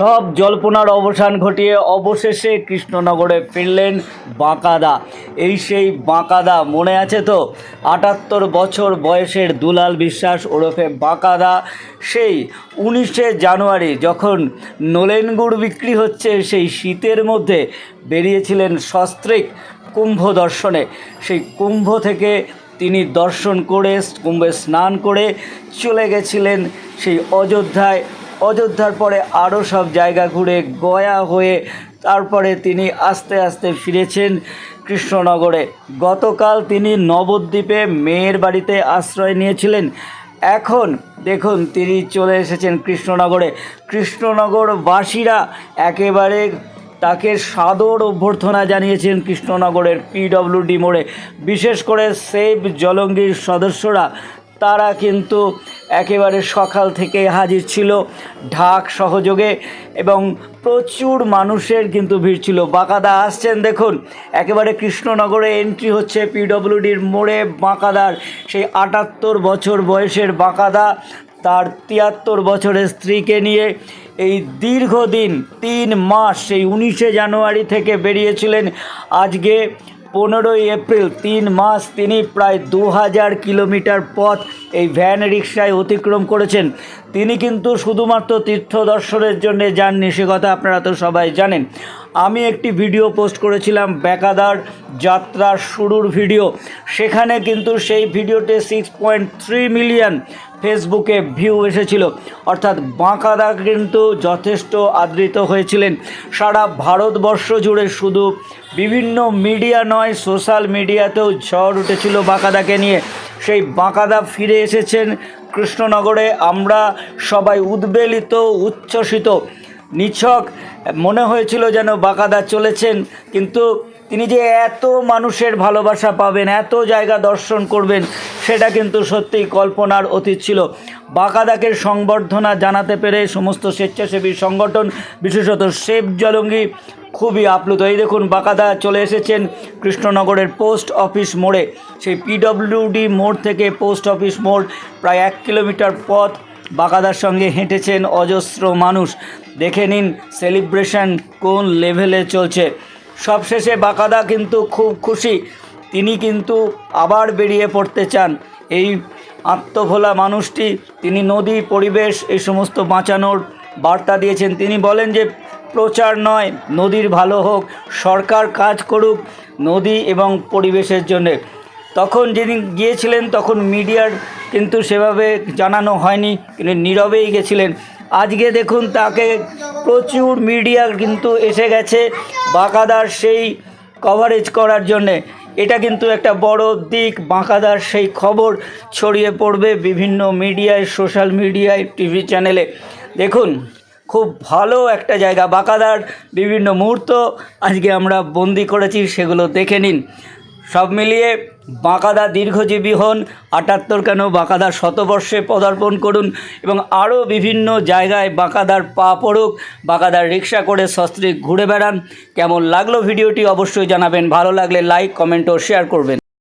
সব জল্পনার অবসান ঘটিয়ে অবশেষে কৃষ্ণনগরে ফিরলেন বাঁকাদা। এই সেই বাঁকাদা মনে আছে তো? আটাত্তর বছর বয়সের দুলাল বিশ্বাস ওরফে বাঁকাদা। সেই উনিশে জানুয়ারি যখন নোলেন গুড় বিক্রি হচ্ছে, সেই শীতের মধ্যে বেরিয়েছিলেন সস্ত্রিক কুম্ভ দর্শনে। সেই কুম্ভ থেকে তিনি দর্শন করে, কুম্ভে স্নান করে চলে গেছিলেন সেই অযোধ্যায় অযোধ্যার পরে আরও সব জায়গা ঘুরে গয়া হয়ে তারপরে তিনি আস্তে আস্তে ফিরেছেন কৃষ্ণনগরে। গতকাল তিনি নবদ্বীপে মেয়ের বাড়িতে আশ্রয় নিয়েছিলেন। এখন দেখুন তিনি চলে এসেছেন কৃষ্ণনগরে। কৃষ্ণনগরবাসীরা একেবারে তাকে সাদর অভ্যর্থনা জানিয়েছেন কৃষ্ণনগরের পিডব্লিউডি মোড়ে। বিশেষ করে সেভ জলঙ্গির সদস্যরা তারা কিন্তু একেবারে সকাল থেকে হাজির ছিল ঢাক সহযোগে এবং প্রচুর মানুষের কিন্তু ভিড় ছিল। বাঁকাদা আসছেন, দেখুন, একেবারে কৃষ্ণনগরে এন্ট্রি হচ্ছে পিডব্লিউডির মোড়ে বাঁকাদার। সেই আটাত্তর বছর বয়সের বাঁকাদা, তার তিয়াত্তর বছরের স্ত্রীকে নিয়ে এই দীর্ঘদিন, তিন মাস, সেই উনিশে জানুয়ারি থেকে বেরিয়েছিলেন। আজকে পনেরোই এপ্রিল, তিন মাস তিনি প্রায় দু হাজার কিলোমিটার পথ এই ভ্যান রিক্সায় অতিক্রম করেছেন। তিনি কিন্তু শুধুমাত্র তীর্থ দর্শনের জন্য যাননি সে কথা আপনারা তো সবাই জানেন। আমি একটি ভিডিও পোস্ট করেছিলাম বেকাদার যাত্রার শুরুর ভিডিও। সেখানে কিন্তু সেই ভিডিওতে সিক্স পয়েন্ট থ্রি মিলিয়ন ফেসবুকে ভিউ এসেছিল। অর্থাৎ বাঁকাদা কিন্তু যথেষ্ট আদৃত হয়েছিলেন। সারা ভারতবর্ষ জুড়ে শুধু বিভিন্ন মিডিয়া নয় সোশ্যাল মিডিয়াতেও ঝড় উঠেছিল বাঁকাদাকে নিয়ে। সেই বাঁকাদা ফিরে এসেছেন কৃষ্ণনগরে আমরা সবাই উদ্বেলিত উচ্ছ্বসিত। নিছক মনে হয়েছিল যেন বাঁকাদা চলেছেন কিন্তু তিনি যে এত মানুষের ভালোবাসা পাবেন, এত জায়গা দর্শন করবেন, সেটা কিন্তু সত্যিই কল্পনার অতীত ছিল। বাঁকাদাকে সংবর্ধনা জানাতে পেরে সমস্ত স্বেচ্ছাসেবী সংগঠন, বিশেষত সেব জলঙ্গি, খুবই আপ্লুত। এই দেখুন, বাঁকাদা চলে এসেছেন কৃষ্ণনগরের পোস্ট অফিস মোড়ে। সেই পিডব্লিউডি মোড় থেকে পোস্ট অফিস মোড়, প্রায় এক কিলোমিটার পথ বাঁকাদার সঙ্গে হেঁটেছেন অজস্র মানুষ। দেখে নিন, সেলিব্রেশন কোন লেভেলে চলছে। সবশেষে বাকাদা কিন্তু খুব খুশি। তিনি কিন্তু আবার বেরিয়ে পড়তে চান। এই আত্মভোলা মানুষটি, তিনি নদী, পরিবেশ এই সমস্ত বাঁচানোর বার্তা দিয়েছেন। তিনি বলেন যে, প্রচার নয়, নদীর ভালো হোক, সরকার কাজ করুক, নদী এবং পরিবেশের জন্যে। তখন যিনি গিয়েছিলেন, তখন মিডিয়ার কিন্তু সেভাবে জানানো হয়নি, তিনি নীরবেই গেছিলেন। আজকে দেখুন তাকে প্রচুর মিডিয়া কিন্তু এসে গেছে বাঁকাদার সেই কভারেজ করার জন্যে। এটা কিন্তু একটা বড় দিক, বাঁকাদার সেই খবর ছড়িয়ে পড়বে বিভিন্ন মিডিয়ায় সোশ্যাল মিডিয়ায় টিভি চ্যানেলে দেখুন, খুব ভালো একটা জায়গা, বাঁকাদার বিভিন্ন মুহূর্ত। আজকে আমরা বন্দি করেছি, সেগুলো দেখে নিন। সব মিলিয়ে বাঁকাদা দীর্ঘজীবী হন। আটাত্তর কেন বাঁকাদা শতবর্ষে পদার্পণ করুন এবং আরও বিভিন্ন জায়গায় বাঁকাদার পা পড়ুক, বাঁকাদার রিক্সা করে সস্ত্রীক ঘুরে বেড়ান। কেমন লাগল ভিডিওটি অবশ্যই জানাবেন। ভালো লাগলে লাইক, কমেন্ট ও শেয়ার করবেন।